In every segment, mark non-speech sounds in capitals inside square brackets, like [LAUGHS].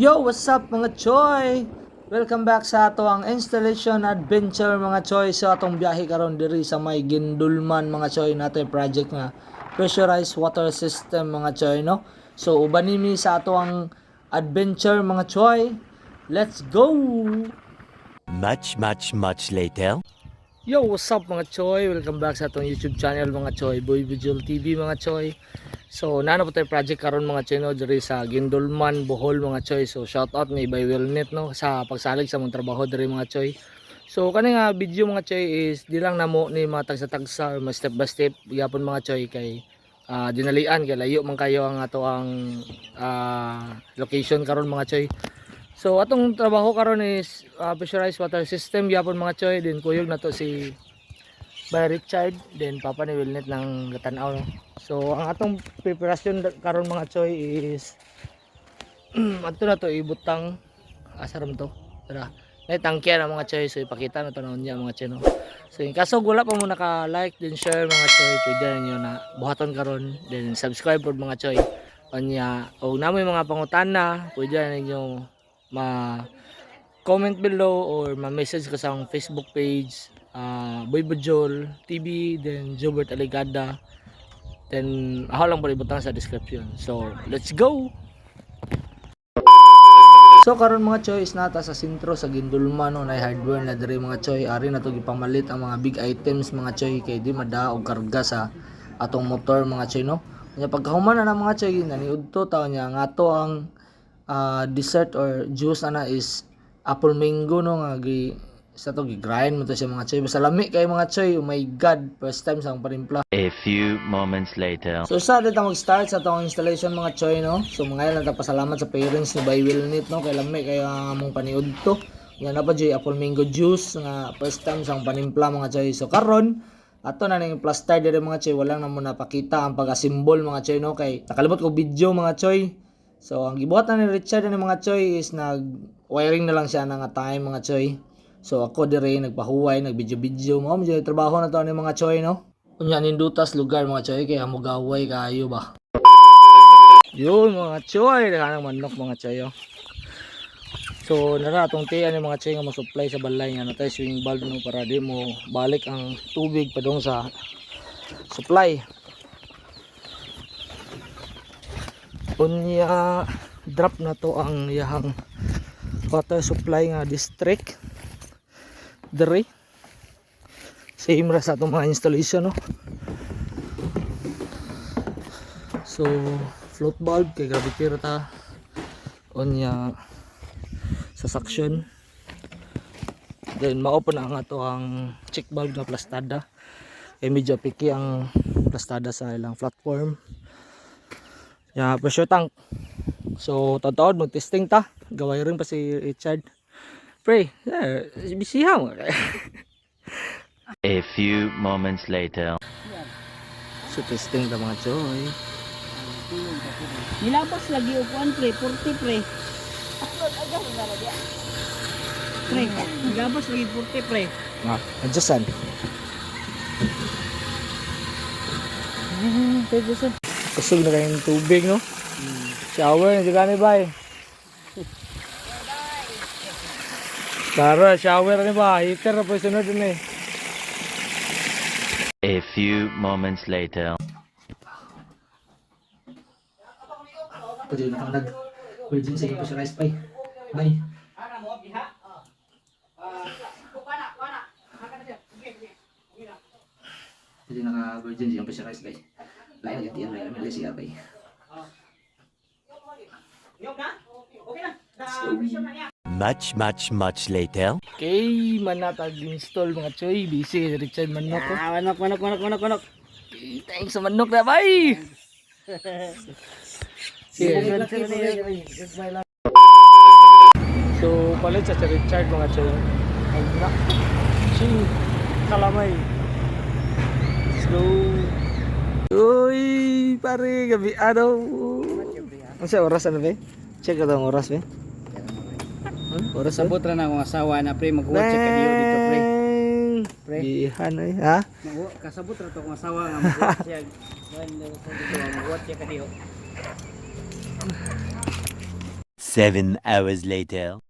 Yo, what's up mga choy? Welcome back sa ato ang installation adventure mga choy sa atong biyahe karon diri sa may Gindulman mga choy nato project nga pressurized water system mga choy no. So uban nimi sa ato ang adventure mga choy. Let's go. Much, much, much later. Yo, what's up mga choy? Welcome back sa atong YouTube channel mga choy, Boy Visual TV mga choy. So, nano po tayo project karon mga choy no diri sa Gindulman, Bohol mga choy. So, shout out ni by Willnet no sa pagsalig sa mong trabaho diri mga choy. So, kani nga video mga choy is di lang namo ni mga tagsa-tagsa or step by step gyapon mga choy kay ah, dinalian kay layo man kayo ang ato ang ah, location karon mga choy. So atong trabaho karon is uh, pressurized water system gyapon mga choy din kuyog na to si by Richard then papa ni Wilnet ng Gatanaw no? So ang atong preparasyon karon mga choy is [CLEARS THROAT] ato na to ibutang. Asaram to? Tara. May tangkya na mga choy so ipakita na to na niya mga choy no? So in kaso wala pa mo naka like then share mga choy. Pwede ninyo na buhaton karon. Then subscribe pod mga choy. Anya, o namoy mga pangutana, pwede ninyo ma comment below or ma-message ka sa akong Facebook page uh, Boy Bajol TV then Jobert Aligada then ako lang po sa description. So let's go! So karon mga choice nata sa sentro sa Gindulman no na hardware na diri mga choy. Ari na to gipamalit ang mga big items mga choy kay di mada og karga sa atong motor mga choy no. Nya pagkahuman na mga choy naniudto taw niya nga to ang ah, dessert or juice ana is apple mango no nga gi sa to gi-grind mo to siya mga choy basta lami kay mga choy oh my god first time sa akong panimpla A few moments later. So sa dito mag-start sa itong installation mga choy no. So mga lang pasalamat sa parents ni Bay Wilnit no kay lami kay among paniud to. Yan na pa joy apple mango juice nga first time sa akong panimpla mga choy. So karon ato na ning plaster dire mga choy wala na mo napakita ang pagasimbol mga choy no kay nakalimot ko video mga choy. So ang gibuhat na ni Richard ni mga choy is nag wiring na lang siya nga time mga choy. So ako dire nagpahuway, nagbidyo-bidyo mo joy trabaho na to ni mga choy no. Unya nindutas lugar mga choy kaya mugaway kayo ba. Yun mga choy, kanang manok mga choy. oh. So nara atong tiyan yung mga choy nga mo-supply sa balay nga natay swing valve no para di mo balik ang tubig padung sa supply. Unya drop na to ang yahang water supply nga district. Dere same ra sa atong mga installation no? So float bulb kay gravity ra ta. Onya sa suction. Then ma-open ang ato ang check valve nga plastada. Kay medyo picky ang plastada sa ilang platform. Ya pressure tank. So tawad mag testing ta. Gaway rin pa si Richard pre mo A few moments later. So testing ta mga choy. Nilabas lagi upuan pre, 40 pre. Pre, nilabas lagi 40 pre. Ah, adjustan. Pwede sa. Kusog na kayong tubig, no? Shower na juga ni Tara, shower ni ba? Heater na po sunod din eh. A few moments later. Pwede na kang nag Virgin sa iyo sa rice pie. Bay. Pwede na ka virgin sa iyo sa rice bay. Lain na gatiyan, lain na siya bay. Much, much, much later. Okay, manatag install mga choy. Busy, Richard Manok. oh. Ah, manok, manok, manok, manok, manok. Okay, Thanks sa manok na bay. [LAUGHS] Sige. So, palit sa Richard mga choy. Ay na. Ching, kalamay. Let's go. Uy, pare, gabi ano. Ano siya, oras ano ba? Check ko ang oras ba? Hmm? Oras? Sabot ra na akong asawa na pre, mag-watch ka dito pre. Pre. Gihan ay, ha? Mag- Kasabot ra to akong asawa nga mag-watch siya. Well, dito mag-watch ka diyo. Seven hours later.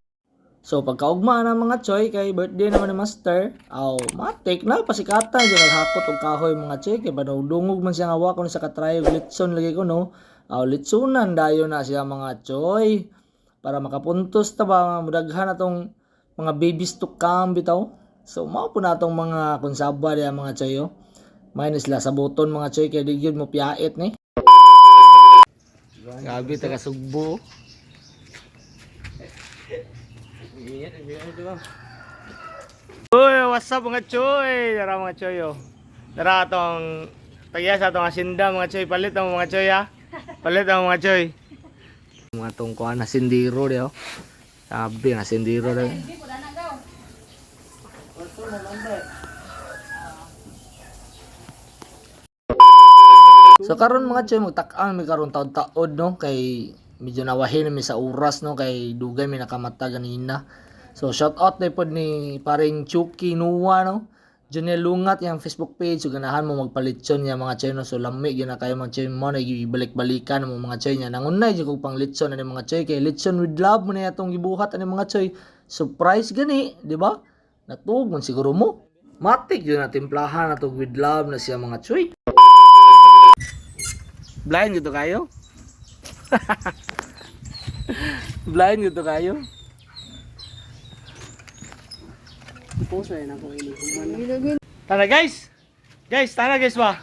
So pagkaugma na mga choy kay birthday naman ni Master, aw matik na pasikatan yung naghakot og kahoy mga choy kay banudungog man siya nga wa ko sa katrayo litson lagi ko no. Aw litsunan dayo na siya mga choy para makapuntos ta ba mudaghan atong mga babies to come bitaw. So mao po natong mga konsaba diya mga choy oh. Minus la sa buton mga choy kay di gyud mo piait ni. Grabe taga Sugbo. Uy, what's up mga choy? Dara mga choy oh. Dara atong tagya sa atong asinda mga choy. Palit ang mga choy ha. Palit ang mga choy. Mga tong na sindiro di oh. Sabi na sindiro di. So karon mga choy magtak-an karon taod-taod no kay medyo nawahin mi sa oras no kay dugay mi nakamata ganina. So shout out na pod ni paring Chucky Nuwa no. Junel Lungat yung Facebook page so ganahan mo magpalitson niya mga choy no so lami gyud na kayo mga choy mo na ibalik-balikan mo mga choy niya nangunay kog pang litson ani mga choy kay litson with love mo na atong gibuhat ani mga choy. Surprise gani, di ba? Natug man siguro mo. Matik yun na timplahan na with love na siya mga choy. Blind gitu kayo? [LAUGHS] Blind gitu kayo? Puso yan ako ini. Tara guys! Guys, tara guys ba?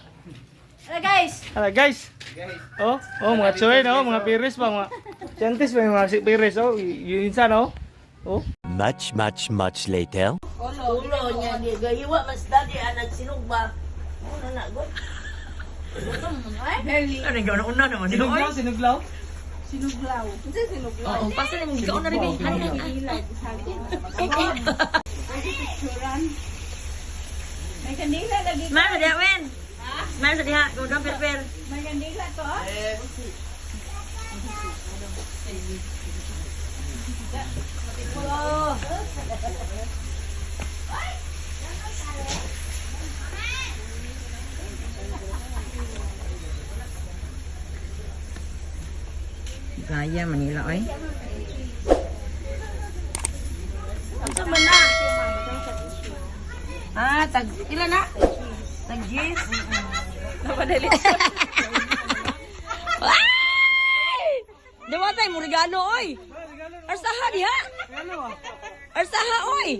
Ano guys? Tara guys! Oh, oh mga choy no, mga piris pa, mga chantis pa yung mga si piris oh, yun insan oh. Oh, Much, much, much later. Ulo niya di gayiwa mas dali anak sinugba. Ano na go? Gutom mo ay? Ano gawa na una naman ni Oy? sinuglaw? Sinuglaw. Unsa sinuglaw? Oo, pasa na mong gaon na rin. Hani hani. May kandila lagi. Ma'am, sa diawin. Ha? Ma'am, sa diha. Gudong pilpil. May kandila to. Eh. Oh. Rồi ra mình nghĩ lỗi Ah, tag ilan na? Tag gis. Napadali. Dawa tay mo regalo oy. Arsaha diha. Arsaha oy.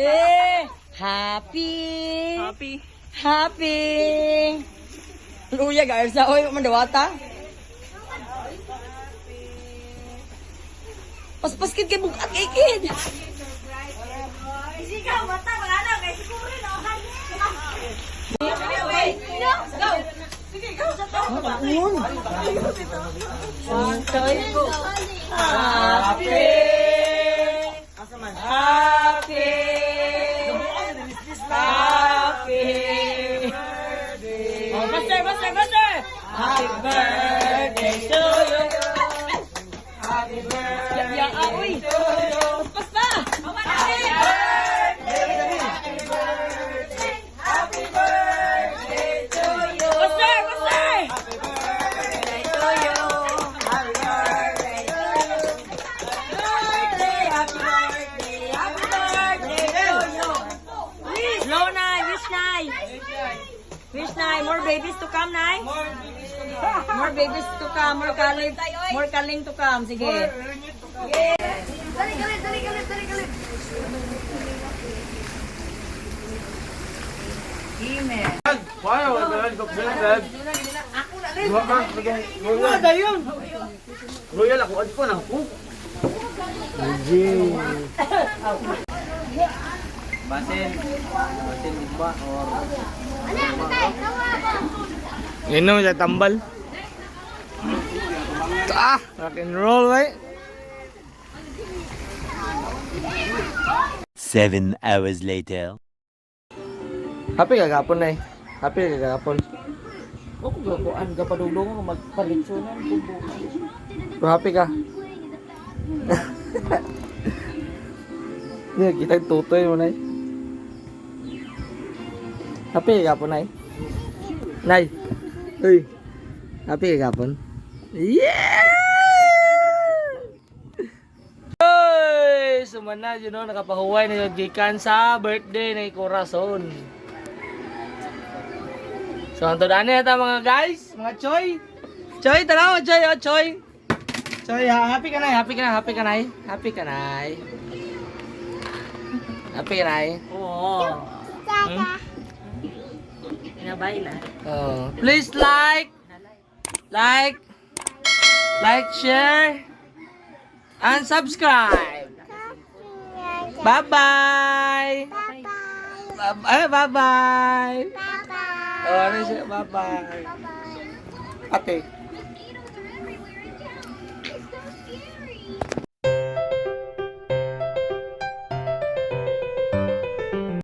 Eh, happy. Happy. Happy. Luya ga arsa oy mandawata. Pas-paskid kay bukat kay kid. Ikaw bata magana kay siguro na okay. Go. Sige, Happy. Happy. Happy. Nay. Wish, Nay. More babies to come, Nay. More babies to come. More kaling, more kaling to come. Sige. Dali, dali, dali, dali, dali, dali. Royal ako ad ko na ko. Basin. Basin ba or Inom siya tambal. Ah, rock and roll right? Seven hours later. Happy ka gapon na eh. Happy ka gapon. ko ko gakuan ka padulong ko magpalitsunan. Pero happy ka. [LAUGHS] Hindi, kita tutoy mo na eh. Happy gapon na eh. Nay. Uy. Happy gapon. Yeah! sumana, you know, nakapahuway na yung gikan sa birthday na Corazon. So, ang tudaan nito mga guys, mga choy. Choy, tanaw, choy, oh, choy. Choy, ha- happy ka na, happy ka na, happy ka na, happy ka na. Happy ka na. Oo. Hmm? Oh, please like, like, like, share, and subscribe. Bye-bye. Bye-bye. Bye-bye. Oh, ano siya? Bye-bye. Ate.